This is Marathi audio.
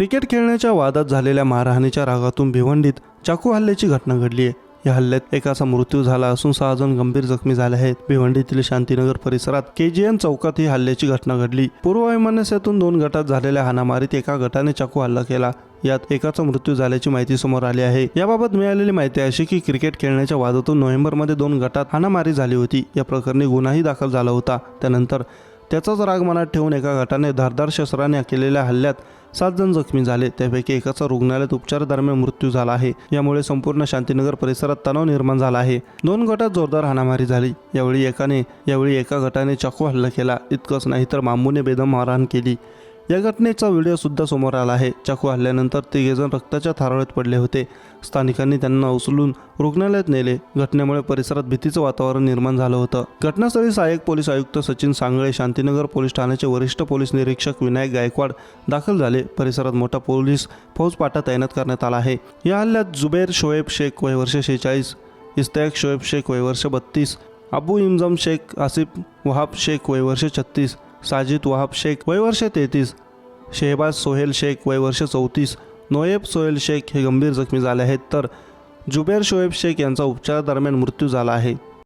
क्रिकेट खेळण्याच्या वादात झालेल्या मारहाणीच्या रागातून भिवंडीत चाकू हल्ल्याची घटना घडली आहे. या हल्ल्यात एकाचा मृत्यू झाला असून सहा जण गंभीर जखमी झाले आहेत. भिवंडीतील शांतीनगर परिसरात केजीएन चौकात ही हल्ल्याची घटना घडली. पूर्व वैमनस्यातून दोन गटात झालेल्या हाणामारीत एका गटाने चाकू हल्ला केला. यात एकाचा मृत्यू झाल्याची माहिती समोर आली आहे. याबाबत मिळालेली माहिती अशी की क्रिकेट खेळण्याच्या वादातून नोव्हेंबरमध्ये दोन गटात हाणामारी झाली होती. या प्रकरणी गुन्हाही दाखल झाला होता. त्यानंतर त्याचाच राग मनात ठेवून एका गटाने धारदार शस्त्राने केलेल्या हल्ल्यात सात जण जखमी झाले. त्यापैकी एकाचा रुग्णालयात उपचारादरम्यान मृत्यू झाला आहे. यामुळे संपूर्ण शांतीनगर परिसरात तणाव निर्माण झाला आहे. दोन गटात जोरदार हाणामारी झाली. यावेळी एकाने यावेळी एका गटाने चाकू हल्ला केला. इतकंच नाही तर मामूने बेदम मारहाण केली. या घटनेचा व्हिडिओ सुद्धा समोर आला आहे. चाकू हल्ल्यानंतर तिघेजण रक्ताच्या थारोळ्यात पडले होते. स्थानिकांनी त्यांना उचलून रुग्णालयात नेले. घटनेमुळे परिसरात भीतीचं वातावरण निर्माण झालं होतं. घटनास्थळी सहाय्यक पोलीस आयुक्त सचिन सांगळे शांतीनगर पोलीस ठाण्याचे वरिष्ठ पोलीस निरीक्षक विनायक गायकवाड दाखल झाले. परिसरात मोठा पोलीस फौजपाटा तैनात करण्यात आला आहे. या हल्ल्यात जुबेर शोएब शेख वय वर्ष शेहेचाळीस इस्तायक शोएब शेख वय वर्ष बत्तीस अबू इमजम शेख आसिफ वहाब शेख वय वर्ष छत्तीस साजिद वहाब शेख वय वर्ष तेहतीस शेहबाज सोहेल शेख वय वर्ष चौतीस नोएब सोहेल शेख हे गंभीर जखमी झाले आहेत. तर जुबेर शोएब शेख यांचा उपचारादरम्यान मृत्यू झाला आहे.